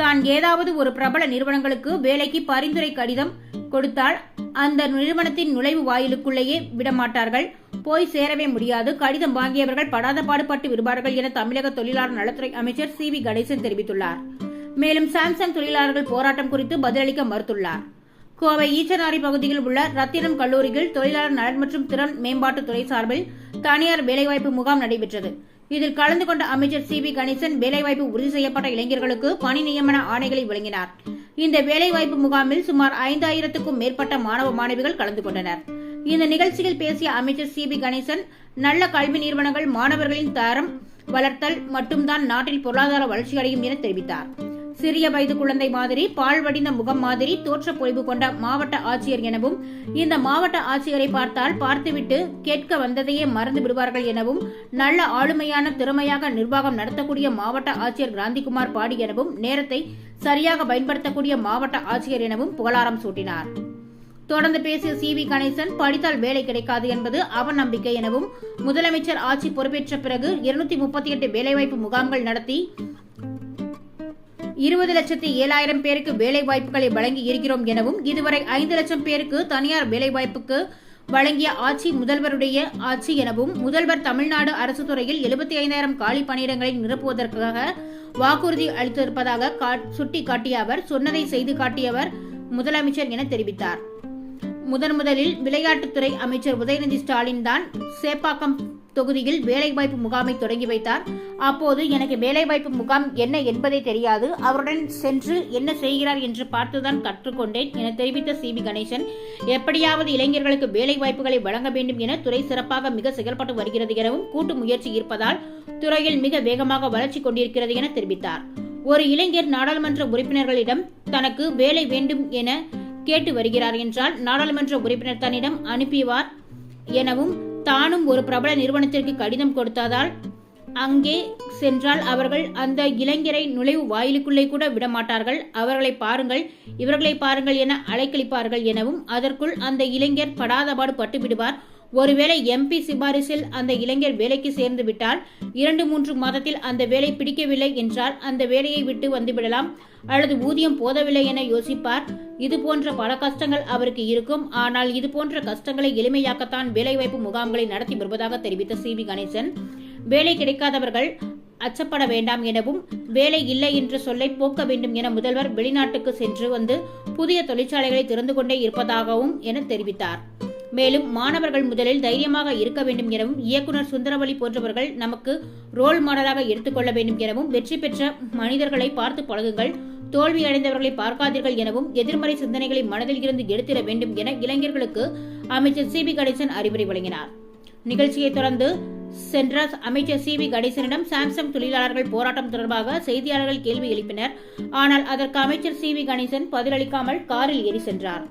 தான் ஏதாவது ஒரு பிரபல நிறுவனங்களுக்கு வேலைக்கு பரிந்துரை கடிதம் கொடுத்தால் அந்த நிறுவனத்தின் நுழைவு வாயிலுக்குள்ளேயே விடமாட்டார்கள். போய் சேரவே முடியாது. கடிதம் வாங்கியவர்கள் படாத பாடுபட்டு விடுவார்கள் என தமிழக தொழிலாளர் நலத்துறை அமைச்சர் சி வி கணேசன் தெரிவித்துள்ளார். மேலும் சாம்சங் தொழிலாளர்கள் போராட்டம் குறித்து பதிலளிக்க மறுத்துள்ளார். கோவை ஈச்சனாரி பகுதியில் உள்ள ரத்தினம் கல்லூரியில் தொழிலாளர் நலன் மற்றும் திறன் மேம்பாட்டுத்துறை சார்பில் தனியார் வேலைவாய்ப்பு முகாம் நடைபெற்றது. இதில் கலந்து கொண்ட அமைச்சர் சி வி கணேசன் வேலைவாய்ப்பு உறுதி செய்யப்பட்ட இளைஞர்களுக்கு பணி நியமன ஆணைகளை வழங்கினார். இந்த வேலைவாய்ப்பு முகாமில் சுமார் ஐந்தாயிரத்துக்கும் மேற்பட்ட மாணவ மாணவிகள் கலந்து கொண்டனர். இந்த நிகழ்ச்சியில் பேசிய அமைச்சர் சி வி கணேசன் நல்ல கல்வி நிறுவனங்கள் மாணவர்களின் தரம் வளர்த்தல் மட்டும்தான் நாட்டில் பொருளாதார வளர்ச்சி அடையும் என தெரிவித்தார். சிறிய வயது குழந்தை மாதிரி பால்வடிந்த முகம் மாதிரி தோற்ற பொழிவு கொண்ட மாவட்ட ஆட்சியர் எனவும் இந்த மாவட்ட ஆட்சியரை பார்த்தால் பார்த்துவிட்டு கேட்க வந்ததையே மறந்து விடுவார்கள் எனவும் நல்ல ஆளுமையான திறமையாக நிர்வாகம் நடத்தக்கூடிய மாவட்ட ஆட்சியர் கிராந்திகுமார் பாடி எனவும் நேரத்தை சரியாக பயன்படுத்தக்கூடிய மாவட்ட ஆட்சியர் எனவும் புகழாரம் சூட்டினார். தொடர்ந்து பேசிய சி வி கணேசன் படித்தால் வேலை கிடைக்காது என்பது அவநம்பிக்கை எனவும் முதலமைச்சர் ஆட்சி பொறுப்பேற்ற பிறகு இருநூத்தி முப்பத்தி எட்டு வேலைவாய்ப்பு முகாம்கள் நடத்தி இருபது லட்சத்தி ஏழாயிரம் பேருக்கு வேலை வாய்ப்புகளை வழங்கி இருக்கிறோம் எனவும் இதுவரை ஐந்து லட்சம் பேருக்கு தனியார் வேலை வாய்ப்புக்கு வழங்கிய ஆட்சி முதல்வருடைய ஆட்சி எனவும் முதல்வர் தமிழ்நாடு அரசு துறையில் எழுபத்தி ஐந்தாயிரம் காலி பணியிடங்களை நிரப்புவதற்காக வாக்குறுதி அளித்திருப்பதாக சுட்டிக்காட்டிய அவர் சொன்னதை செய்து காட்டியவர் முதலமைச்சர் என தெரிவித்தார். முதன் முதலில் விளையாட்டுத்துறை அமைச்சர் உதயநிதி ஸ்டாலின் தான் சேப்பாக்கம் தொகுதியில் வேலைவாய்ப்பு முகாமை தொடங்கி வைத்தார். அப்போது எனக்கு வேலைவாய்ப்பு முகாம் என்ன என்பதை தெரியாது. அவருடன் சென்று என்ன செய்கிறார் என்று பார்த்துதான் கற்றுக்கொண்டேன் என தெரிவித்த சி. கணேசன். எப்படியாவது இளைஞர்களுக்கு வேலை வாய்ப்புகளை வழங்க வேண்டும் என துறை சிறப்பாக மிக செயல்பட்டு வருகிறது எனவும் கூட்டு முயற்சி இருப்பதால் துறையில் மிக வேகமாக வளர்ச்சி கொண்டிருக்கிறது என தெரிவித்தார். ஒரு இளைஞர் நாடாளுமன்ற உறுப்பினர்களிடம் தனக்கு வேலை வேண்டும் என கேட்டு வருகிறார் என்றால் நாடாளுமன்ற உறுப்பினர் தன்னிடம் அனுப்பிவார் எனவும் தானும் ஒரு பிரபல நிறுவனத்திற்கு கடிதம் கொடுத்ததால் அங்கே சென்றால் அவர்கள் அந்த இளைஞரை நுழைவு வாயிலுக்குள்ளே கூட விடமாட்டார்கள். அவர்களை பாருங்கள் இவர்களை பாருங்கள் என அலைக்கழிப்பார்கள் எனவும் அதற்குள் அந்த இளைஞர் படாதபாடு பட்டுவிடுவார். ஒருவேளை எம்பி சிபாரிசில் அந்த இளைஞர் வேலைக்கு சேர்ந்து விட்டால் இரண்டு மூன்று மாதத்தில் அந்த வேலை பிடிக்கவில்லை என்றால் அந்த வேலையை விட்டு வந்துவிடலாம். அல்லது ஊதியம் போதவில்லை என யோசிப்பார். இது போன்ற பல கஷ்டங்கள் அவருக்கு இருக்கும். ஆனால் இது போன்ற கஷ்டங்களை எளிமையாக்கத்தான் வேலைவாய்ப்பு முகாம்களை நடத்தி வருவதாக தெரிவித்த சி. வி. கணேசன் வேலை கிடைக்காதவர்கள் அச்சப்பட வேண்டாம் எனவும் வேலை இல்லை என்ற சொல்லை போக்க வேண்டும் என முதல்வர் வெளிநாட்டுக்கு சென்று வந்து புதிய தொழிற்சாலைகளை திறந்து கொண்டே இருப்பதாகவும் என தெரிவித்தார். மேலும் மாணவர்கள் முதலில் தைரியமாக இருக்க வேண்டும் எனவும் இயக்குனர் சுந்தரவழி போன்றவர்கள் நமக்கு ரோல் மாடலாக எடுத்துக்கொள்ள வேண்டும் எனவும் வெற்றி பெற்ற மனிதர்களை பார்த்து பழகுங்கள் தோல்வி அடைந்தவர்களை பார்க்காதீர்கள் எனவும் எதிர்மறை சிந்தனைகளை மனதில் இருந்து எடுத்திட வேண்டும் என இளைஞர்களுக்கு அமைச்சர் சி. பி கணேசன் அறிவுரை வழங்கினார். நிகழ்ச்சியை தொடர்ந்து சென்ற அமைச்சர் சி. வி. கணேசனிடம் சாம்சங் தொழிலாளர்கள் போராட்டம் தொடர்பாக செய்தியாளர்கள் கேள்வி எழுப்பினர். ஆனால் அதற்கு அமைச்சர் சி. வி. கணேசன் பதிலளிக்காமல் காரில் ஏறி சென்றார்.